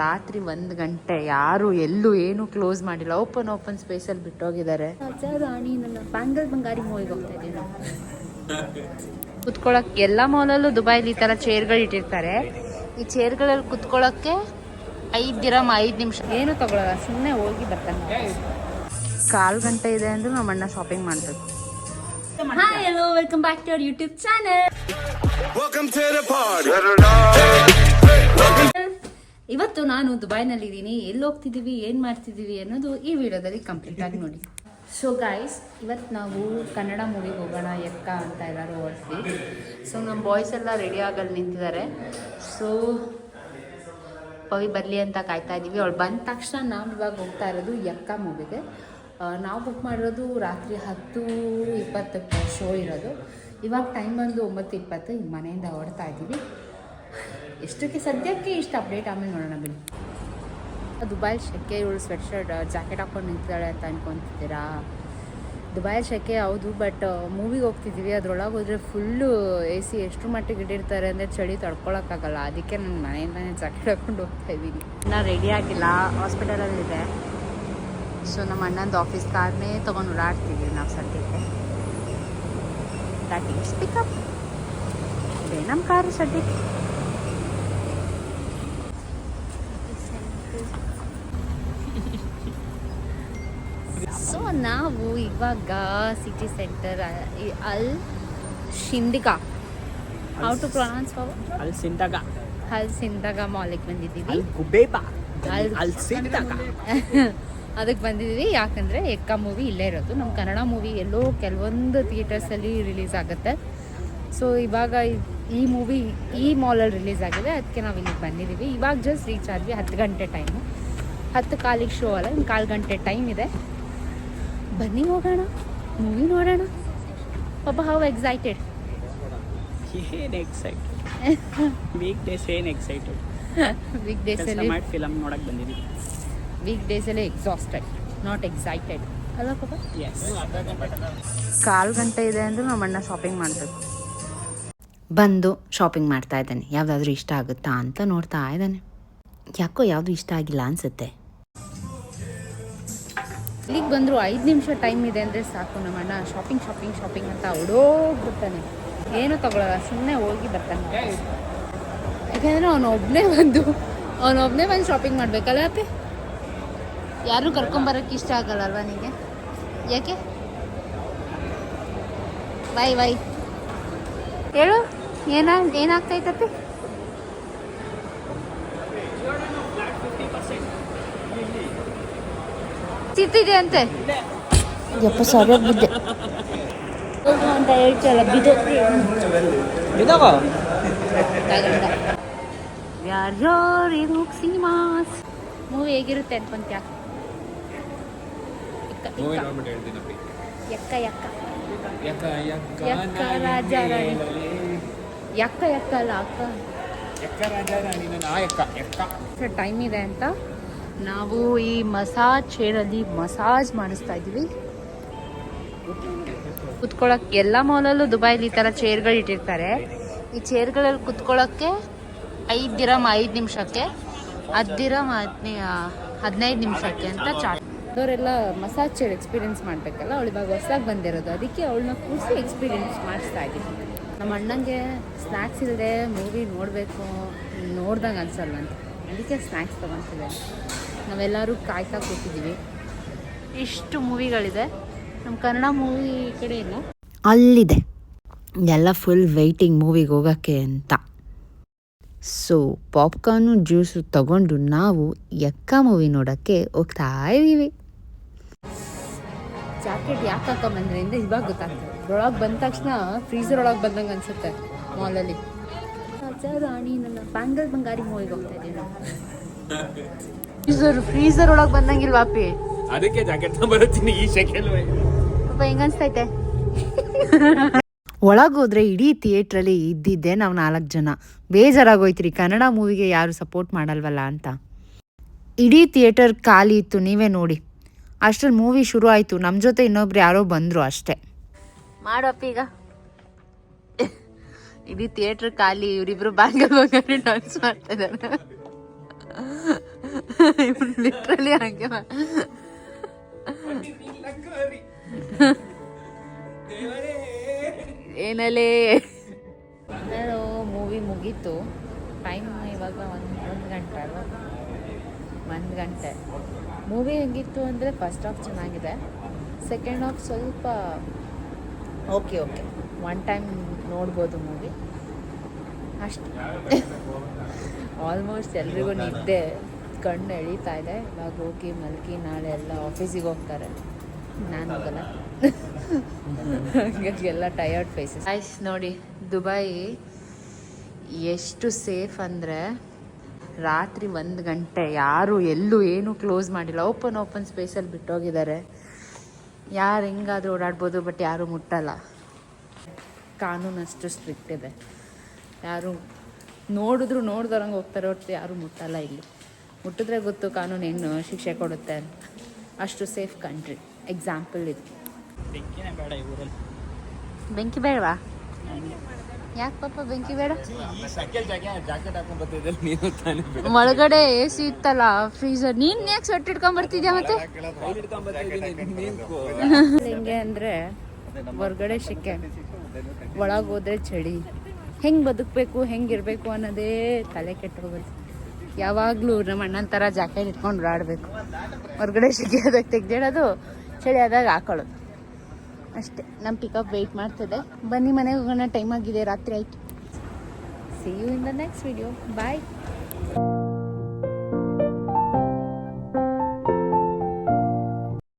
ರಾತ್ರಿ ಒಂದ್ ಗಂಟೆ ಯಾರು ಎಲ್ಲೂ ಏನು ಕ್ಲೋಸ್ ಮಾಡಿಲ್ಲ. ಓಪನ್ ಓಪನ್ ಸ್ಪೇಸಲ್ಲಿ ಬಿಟ್ಟೋಗಿದ್ದಾರೆ. ರಾಣಿ ನನ್ನ ಬ್ಯಾಂಗಲ್ ಬಂಗಾರಿ ಮೂವಿಗೆ ಹೋಗ್ತಾ ಇದ್ದೀವಿ ನಾವು ಕುತ್ಕೊಳಕ್ ಎಲ್ಲ ಮಾಲಲ್ಲೂ ದುಬೈಲಿ ಈ ಥರ ಚೇರ್ಗಳು ಇಟ್ಟಿರ್ತಾರೆ. ಈ ಚೇರ್ಗಳಲ್ಲಿ ಕುತ್ಕೊಳ್ಳೋಕ್ಕೆ ಐದು ದಿರಮ್ ಐದು ನಿಮಿಷ. ಏನು ತಗೊಳಲ್ಲ ಸುಮ್ಮನೆ ಹೋಗಿ ಬರ್ತಾನೆ ಕಾಲು ಗಂಟೆ ಇದೆ ಅಂದ್ರೆ ನಮ್ಮ ಅಣ್ಣ ಶಾಪಿಂಗ್ ಮಾಡ್ಬೇಕು. Hi hello welcome back to our YouTube channel ಇವತ್ತು ನಾನು ದುಬೈನಲ್ಲಿ ಇದ್ದೀನಿ ಎಲ್ಲಿ ಹೋಗ್ತಿದ್ದೀವಿ ಏನು ಮಾಡ್ತಿದ್ದೀವಿ ಅನ್ನೋದು ಈ ವಿಡಿಯೋದಲ್ಲಿ ಕಂಪ್ಲೀಟ್ ಆಗಿ ನೋಡಿ. ಸೊ ಗಾಯ್ಸ್ ಇವತ್ತು ನಾವು ಕನ್ನಡ ಮೂವಿಗೆ ಹೋಗೋಣ, ಎಕ್ಕ ಅಂತ ಎಲ್ಲರೂ ಓಡಿಸಿ ಸೊ ನಮ್ಮ ಬಾಯ್ಸ್ ಎಲ್ಲ ರೆಡಿ ಆಗಲ್ಲಿ ನಿಂತಿದ್ದಾರೆ ಸೊ ಪವಿ ಬರಲಿ ಅಂತ ಕಾಯ್ತಾ ಇದ್ದೀವಿ ಅವಳು ಬಂದ ತಕ್ಷಣ ನಾವು ಇವಾಗ ಹೋಗ್ತಾ ಇರೋದು ಎಕ್ಕ ಮೂವಿಗೆ ನಾವು ಬುಕ್ ಮಾಡಿರೋದು ರಾತ್ರಿ ಹತ್ತು ಇಪ್ಪತ್ತಕ್ಕೆ ಶೋ ಇರೋದು. ಇವಾಗ ಟೈಮ್ ಬಂದು ಒಂಬತ್ತು ಇಪ್ಪತ್ತು ಮನೆಯಿಂದ ಹೊಡ್ತಾ ಇದ್ದೀವಿ ಎಷ್ಟಕ್ಕೆ ಸದ್ಯಕ್ಕೆ ಇಷ್ಟು ಅಪ್ಡೇಟ್ ಆಮೇಲೆ ನೋಡೋಣ ಬಿಡಿ. ದುಬೈ ಶೆಕೆ ಇವಳು ಸ್ವೆಟ್ ಶರ್ಟ್ ಜಾಕೆಟ್ ಹಾಕೊಂಡು ನಿಂತಿದ್ದಾಳೆ ಅಂತ ಅನ್ಕೊಂತಿದ್ದೀರಾ? ದುಬೈ ಶೆಕೆ ಹೌದು ಬಟ್ ಮೂವಿಗೆ ಹೋಗ್ತಿದ್ದೀವಿ ಅದ್ರೊಳಗೆ ಹೋದರೆ ಫುಲ್ಲು ಎ ಸಿ ಎಷ್ಟು ಮಟ್ಟಿಗೆ ಇಟ್ಟಿರ್ತಾರೆ ಅಂದರೆ ಚಳಿ ತಡ್ಕೊಳಕ್ಕಾಗಲ್ಲ. ಅದಕ್ಕೆ ನಾನು ಮನೆಯಿಂದನೇ ಜಾಕೆಟ್ ಹಾಕೊಂಡು ಹೋಗ್ತಾ ಇದ್ದೀನಿ. ನಾನು ರೆಡಿ ಆಗಿಲ್ಲ. ಹಾಸ್ಪಿಟಲಲ್ಲಿದೆ ಸೊ ನಮ್ಮ ಅಣ್ಣಂದು ಆಫೀಸ್ ಕಾರ್ನೇ ತೊಗೊಂಡು ಓಡಾಡ್ತಿದ್ವಿ ನಾವು ಸದ್ಯಕ್ಕೆ. ದಟ್ ಈಸ್ ಪಿಕಪ್ ಇದೆ ನಮ್ಮ ಕಾರು ಸದ್ಯಕ್ಕೆ ಸೊ ನಾವು ಇವಾಗ ಸಿಟಿ ಸೆಂಟರ್ ಅಲ್ ಶಿಂದಿಗಾ. ಹೌ ಟು ಪ್ರೊನೌನ್ಸ್ ಅಲ್ ಸಿಂದಗ. ಅಲ್ ಸಿಂದಗ ಮಾಲಿಗೆ ಬಂದಿದ್ದೀವಿ. ಅಲ್ ಅದಕ್ಕೆ ಬಂದಿದ್ದೀವಿ. ಯಾಕಂದರೆ ಎಕ್ಕ ಮೂವಿ ಇಲ್ಲೇ ಇರೋದು. ನಮ್ಮ ಕನ್ನಡ ಮೂವಿ ಎಲ್ಲೋ ಕೆಲವೊಂದು ಥಿಯೇಟರ್ಸಲ್ಲಿ ರಿಲೀಸ್ ಆಗುತ್ತೆ. ಸೊ ಇವಾಗ ಈ ಮೂವಿ ಈ ಮಾಲಲ್ಲಿ ರಿಲೀಸ್ ಆಗಿದೆ. ಅದಕ್ಕೆ ನಾವು ಇಲ್ಲಿಗೆ ಬಂದಿದ್ದೀವಿ. ಇವಾಗ ಜಸ್ಟ್ ರೀಚ್ ಆದ್ವಿ ಹತ್ತು ಗಂಟೆ ಟೈಮು ಹತ್ತು ಕಾಲಿಗೆ ಶೋ ಅಲ್ಲ ಇನ್ನು ಕಾಲು ಗಂಟೆ ಟೈಮ್ ಇದೆ. ಬನ್ನಿ ಹೋಗೋಣ ಮೂವಿ ನೋಡೋಣ. ಪಾಪ ಹೌ ಎಕ್ಸೈಟೆಡ್ ಏನು ಎಕ್ಸೈಟೆಡ್ ವೀಕ್ ಡೇಸ್ ಏನು ಎಕ್ಸೈಟೆಡ್ ವೀಕ್ ಡೇಸಲ್ಲಿ ಮಾಡಿ ಫಿಲಮ್ ನೋಡಕ್ಕೆ ಬಂದಿದ್ದೀವಿ ವೀಕ್ ಡೇಸಲ್ಲಿ ಎಕ್ಸಾಸ್ಟೆಡ್ ನಾಟ್ ಎಕ್ಸೈಟೆಡ್ ಅಲ್ಲ ಪಾಪ? ಎಸ್ ಕಾಲು ಗಂಟೆ ಇದೆ ಅಂದರೆ ನಮ್ಮ ಅಣ್ಣ ಶಾಪಿಂಗ್ ಮಾಡಬೇಕು ಬಂದು ಶಾಪಿಂಗ್ ಮಾಡ್ತಾ ಇದ್ದಾನೆ. ಯಾವುದಾದ್ರೂ ಇಷ್ಟ ಆಗುತ್ತಾ ಅಂತ ನೋಡ್ತಾ ಇದ್ದಾನೆ. ಯಾಕೋ ಯಾವುದು ಇಷ್ಟ ಆಗಿಲ್ಲ ಅನ್ಸುತ್ತೆ. ಇಲ್ಲಿಗೆ ಬಂದರೂ ಐದು ನಿಮಿಷ ಟೈಮ್ ಇದೆ ಅಂದರೆ ಸಾಕು ನಮ್ಮ ಅಣ್ಣ. ಶಾಪಿಂಗ್ ಶಾಪಿಂಗ್ ಶಾಪಿಂಗ್ ಅಂತ ಓಡೋಗ್ಬಿಡ್ತಾನೆ. ಏನು ತಗೊಳ್ಳಲ್ಲ ಸುಮ್ಮನೆ ಹೋಗಿ ಬರ್ತಾನೆ ಯಾಕೆಂದರೆ ಅವನು ಒಬ್ಬನೇ ಬಂದು ಅವನೊಬ್ಬನೇ ಬಂದು ಶಾಪಿಂಗ್ ಮಾಡಬೇಕಲ್ಲ ಅತ್ತೆ? ಯಾರು ಕರ್ಕೊಂಬರೋಕ್ಕೆ ಇಷ್ಟ ಆಗಲ್ಲ ಅಲ್ವಾ ನಿಮಗೆ ಯಾಕೆ? ಬಾಯ್ ಬಾಯ್ ಹೇಳು, ಏನ ಏನಾಗ್ತೈತಪ್ಪಿ ಚಿತ್ತಿದೆ ಅಂತೆ. ಯಪ್ಪ ಸರಿ ಬಿದ್ದೆ. ಅಂತ ಹೇಳ್ತಲ್ಲ ಬಿದ್ದು ಯಾರ್ಯಾರು ಏನು ಸಿನಿಮಾಸ್ ಮೂವಿ ಹೇಗಿರುತ್ತೆ ಅನ್ಕೊಂತ್ಯ ಯಕ್ಕ ಯಕ್ಕ ಯಕ್ಕ ರಾಜ ರಾಣಿ. ಯಕ್ಕ ಎಕ್ಕ ಅಲ್ಲ ಅಕ್ಕ. ಟೈಮ್ ಇದೆ ಅಂತ? ನಾವು ಈ ಮಸಾಜ್ ಚೇರಲ್ಲಿ ಮಸಾಜ್ ಮಾಡಿಸ್ತಾ ಇದ್ದೀವಿ. ಕುತ್ಕೊಳಕ್ ಎಲ್ಲ ಮಾಲಲ್ಲೂ ದುಬೈಲಿ ಈ ಥರ ಚೇರ್ಗಳು ಇಟ್ಟಿರ್ತಾರೆ. ಈ ಚೇರ್ಗಳಲ್ಲಿ ಕುತ್ಕೊಳ್ಳೋಕ್ಕೆ ಐದು ದಿರಮ್ ಐದು ನಿಮಿಷಕ್ಕೆ ಹತ್ತು ದಿರಮ್ ಹದಿನೈ, ಹದಿನೈದು ನಿಮಿಷಕ್ಕೆ ಅಂತ ಚಾರ್ಜ್ ಅವರೆಲ್ಲ ಮಸಾಜ್ ಚೇರ್ ಎಕ್ಸ್ಪೀರಿಯನ್ಸ್ ಮಾಡಬೇಕಲ್ಲ, ಅವಳು ಇವಾಗ ಹೊಸದಾಗಿ ಬಂದಿರೋದು. ಅದಕ್ಕೆ ಅವಳನ್ನ ಕೂರಿಸಿ ಎಕ್ಸ್ಪೀರಿಯನ್ಸ್ ಮಾಡಿಸ್ತಾ ಇದ್ದೀನಿ. ನಮ್ಮ ಅಣ್ಣಂಗೆ ಸ್ನ್ಯಾಕ್ಸ್ ಇಲ್ಲದೆ ಮೂವಿ ನೋಡಬೇಕು, ನೋಡ್ದಂಗೆ ಅನ್ಸಲ್ಲ ಅಂತ ಅದಕ್ಕೆ ಸ್ನ್ಯಾಕ್ಸ್ ತೊಗೊತಿದ್ದೆ ನಾವೆಲ್ಲರೂ ಕಾಯ್ತಾ ಕೂತಿದ್ದೀವಿ. ಇಷ್ಟು ಮೂವಿಗಳಿದೆ. ನಮ್ಮ ಕನ್ನಡ ಮೂವಿ ಕಡೆ ಇಲ್ಲ ಅಲ್ಲಿದೆ. ಎಲ್ಲ ಫುಲ್ ವೆಯ್ಟಿಂಗ್ ಮೂವಿಗೆ ಹೋಗೋಕ್ಕೆ ಅಂತ. ಸೊ ಪಾಪ್ಕಾರ್ನು ಜ್ಯೂಸು ತಗೊಂಡು ನಾವು ಎಕ್ಕ ಮೂವಿ ನೋಡೋಕ್ಕೆ ಹೋಗ್ತಾ ಇದ್ದೀವಿ. ಜಾಕೆಟ್ ಯಾಕೆ ಹಾಕೊಂಬಂದ್ರೆ ಅಂದರೆ ಇವಾಗ ಗೊತ್ತಾಗ್ತದೆ. ಒಳಗೆ ಬಂದ ತಕ್ಷಣ ಫ್ರೀಸರ್ ಒಳಗೆ ಬಂದಂಗೆ ಅನ್ಸುತ್ತೆ ಮಾಲಲ್ಲಿ ರಾಜ ರಾಣಿ ನನ್ನ ಬ್ಯಾಂಗಲ್ ಬಂಗಾರಿ ಮೂವಿಗೆ ಹೋಗ್ತಾ ಇದ್ದೀವಿ ನಾವು ಫ್ರೀಸರ್ ಫ್ರೀಸರ್ ಒಳಗೆ ಬಂದಂಗಿಲ್ವಾ ಅಪ್ಪಿ? ಅದಕ್ಕೆ ಜಾಕೆಟ್ ಬರುತ್ತೀನಿ ಈ ಶೆಕೆಲ್ ಪಾಪ ಹೆಂಗ ಅನ್ಸ್ತೈತೆ ಒಳಗೋದ್ರೆ ಇಡೀ ಥಿಯೇಟ್ರಲ್ಲಿ ಇದ್ದಿದ್ದೆ ನಾವು ನಾಲ್ಕು ಜನ. ಬೇಜಾರಾಗೋಯ್ತು ರೀ ಕನ್ನಡ ಮೂವಿಗೆ ಯಾರು ಸಪೋರ್ಟ್ ಮಾಡಲ್ವಲ್ಲ ಅಂತ. ಇಡೀ ಥಿಯೇಟರ್ ಖಾಲಿ ಇತ್ತು ನೀವೇ ನೋಡಿ. ಅಷ್ಟ್ರಲ್ಲಿ ಮೂವಿ ಶುರು ಆಯಿತು ನಮ್ಮ ಜೊತೆ ಇನ್ನೊಬ್ರು ಯಾರೋ ಬಂದರು ಅಷ್ಟೇ. ಮಾಡಪ್ಪ ಈಗ. ಇಡೀ ಥಿಯೇಟರ್ ಖಾಲಿ, ಇವರಿಬ್ರು ಬ್ಯಾಂಗಲ್ ಬಂಗಾರಿ ಡಾನ್ಸ್ ಮಾಡ್ತಾ ಇದ್ದಾರೆ ಲಿಟ್ರಲಿ ಹಂಗೆ ಮಾ- ಏನಲೇ? ನಾನು ಮೂವಿ ಮುಗೀತು. ಟೈಮ್ ಇವಾಗ ಒಂದು ಒಂದು ಗಂಟೆ ಅಲ್ವಾ? ಒಂದು ಗಂಟೆ. ಮೂವಿ ಹೆಂಗಿತ್ತು ಅಂದರೆ ಫಸ್ಟ್ ಹಾಫ್ ಚೆನ್ನಾಗಿದೆ. ಸೆಕೆಂಡ್ ಹಾಫ್ ಸ್ವಲ್ಪ ಓಕೆ ಓಕೆ ಒನ್ ಟೈಮ್ ನೋಡ್ಬೋದು ಮೂವಿ. ಅಷ್ಟು. ಆಲ್ಮೋಸ್ಟ್ ಎಲ್ರಿಗೂ ನಿದ್ದೆ ಕಣ್ಣು ಎಳೀತಾ ಇದೆ. ಇವಾಗ ಹೋಗಿ ಮಲ್ಕಿ ನಾಳೆ ಎಲ್ಲ ಆಫೀಸಿಗೆ ಹೋಗ್ತಾರೆ. ನಾನು ಹೋಗಲ್ಲ. ಹಂಗಾಗಿ ಎಲ್ಲ ಟಯರ್ಡ್ ಫೇಸಸ್ ಆಯ್ಸ್ ನೋಡಿ ದುಬೈ ಎಷ್ಟು ಸೇಫ್ ಅಂದರೆ ರಾತ್ರಿ ಒಂದು ಗಂಟೆ ಯಾರು ಎಲ್ಲೂ ಏನೂ ಕ್ಲೋಸ್ ಮಾಡಿಲ್ಲ. ಓಪನ್ ಓಪನ್ ಸ್ಪೇಸಲ್ಲಿ ಬಿಟ್ಟೋಗಿದ್ದಾರೆ. ಯಾರು ಹೆಂಗಾದ್ರೂ ಓಡಾಡ್ಬೋದು ಬಟ್ ಯಾರೂ ಮುಟ್ಟಲ್ಲ. ಕಾನೂನು ಅಷ್ಟು ಸ್ಟ್ರಿಕ್ಟ್ ಇದೆ. ಯಾರು ನೋಡಿದ್ರು ನೋಡ್ದವ್ರಂಗೆ ಹೋಗ್ತಾರೆ ಹೊರತು ಯಾರು ಮುಟ್ಟಲ್ಲ ಇಲ್ಲಿ. ಮುಟ್ಟಿದ್ರೆ ಗೊತ್ತು ಕಾನೂನು ಏನು ಶಿಕ್ಷೆ ಕೊಡುತ್ತೆ ಅಂತ. ಅಷ್ಟು ಸೇಫ್ ಕಂಟ್ರಿ ಎಕ್ಸಾಂಪಲ್ ಇದು. ಬೆಂಕಿ ಬೇಡವಾ? ಯಾಕೆ ಪಾಪ ಬೆಂಕಿ ಬೇಡ? ಈ ಸೆಕೆಲ್ ಜಾಕೆಟ್ ಜಾಕೆಟ್ ಹಾಕೊಂಡ್ ಬರ್ತಿದ್ದೆ ನೀನು ತಾನೇ ಒಳಗಡೆ ಎ ಸಿ ಇತ್ತಲ್ಲ ಫ್ರೀಸರ್ ನೀನ್ ಯಾಕೆ ಸೊಟ್ಟು ಇಟ್ಕೊಂಡ್ ಬರ್ತಿದ್ಯಾ ಮತ್ತೆ? ಹೆಂಗೆ ಅಂದ್ರೆ ಹೊರಗಡೆ ಶೆಕೆ ಒಳಗೆ ಹೋದ್ರೆ ಚಳಿ. ಹೆಂಗೆ ಬದುಕಬೇಕು ಹೆಂಗಿರಬೇಕು ಅನ್ನೋದೇ ತಲೆ ಕೆಟ್ಟೋಗುತ್ತೆ. ಯಾವಾಗಲೂ ನಮ್ಮ ಅಣ್ಣನ ಥರ ಜಾಕೆಟ್ ಇಟ್ಕೊಂಡು ಆಡಬೇಕು ಹೊರಗಡೆ ಸಿಗಿಯೋದಾಗ ತೆಗ್ದಿಡೋದು, ಚಳಿ ಆದಾಗ ಹಾಕೊಳ್ಳೋದು. ಅಷ್ಟೇ. ನಮ್ಮ ಪಿಕಪ್ ವೆಯ್ಟ್ ಮಾಡ್ತಿದೆ. ಬನ್ನಿ ಮನೆಗೆ ಹೋಗೋಣ ಟೈಮ್ ಆಗಿದೆ. ರಾತ್ರಿ ಆಯಿತು. See you in the next video bye